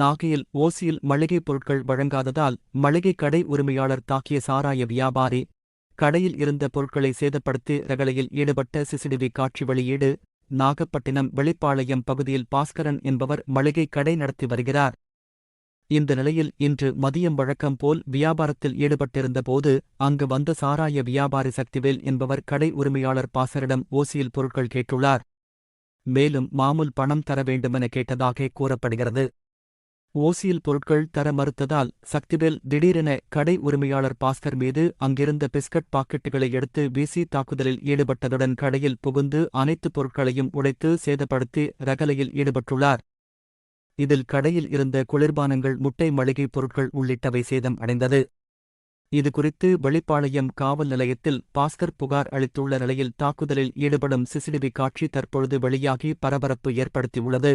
நாகையில் ஓசியில் மளிகைப் பொருட்கள் வழங்காததால் மளிகை கடை உரிமையாளர் தாக்கிய சாராய வியாபாரி கடையில் இருந்த பொருட்களை சேதப்படுத்தி ரகளையில் ஈடுபட்ட சிசிடிவி காட்சி வெளியீடு நாகப்பட்டினம் வெளிப்பாளையம் பகுதியில் பாஸ்கரன் என்பவர் மளிகை கடை நடத்தி வருகிறார். இந்த நிலையில் இன்று மதியம் வழக்கம் போல் வியாபாரத்தில் ஈடுபட்டிருந்தபோது அங்கு வந்த சாராய வியாபாரி சக்திவேல் என்பவர் கடை உரிமையாளர் பாசரிடம் ஓசியில் பொருட்கள் கேட்டுள்ளார். மேலும் மாமூல் பணம் தர வேண்டுமென கேட்டதாக கூறப்படுகிறது. ஓசியில் பொருட்கள் தர மறுத்ததால் சக்திவேல் திடீரென கடை உரிமையாளர் பாஸ்கர் மீது அங்கிருந்த பிஸ்கட் பாக்கெட்டுகளை எடுத்து வீசி தாக்குதலில் ஈடுபட்டதுடன் கடையில் புகுந்து அனைத்து பொருட்களையும் உடைத்து சேதப்படுத்தி ரகலையில் ஈடுபட்டுள்ளார். இதில் கடையில் இருந்த குளிர்பானங்கள் முட்டை மளிகை பொருட்கள் உள்ளிட்டவை சேதம் அடைந்தது. இதுகுறித்து வெளிப்பாளையம் காவல் நிலையத்தில் பாஸ்கர் புகார் அளித்துள்ள நிலையில் தாக்குதலில் ஈடுபடும் சிசிடிவி காட்சி தற்பொழுது வெளியாகி பரபரப்பு ஏற்படுத்தியுள்ளது.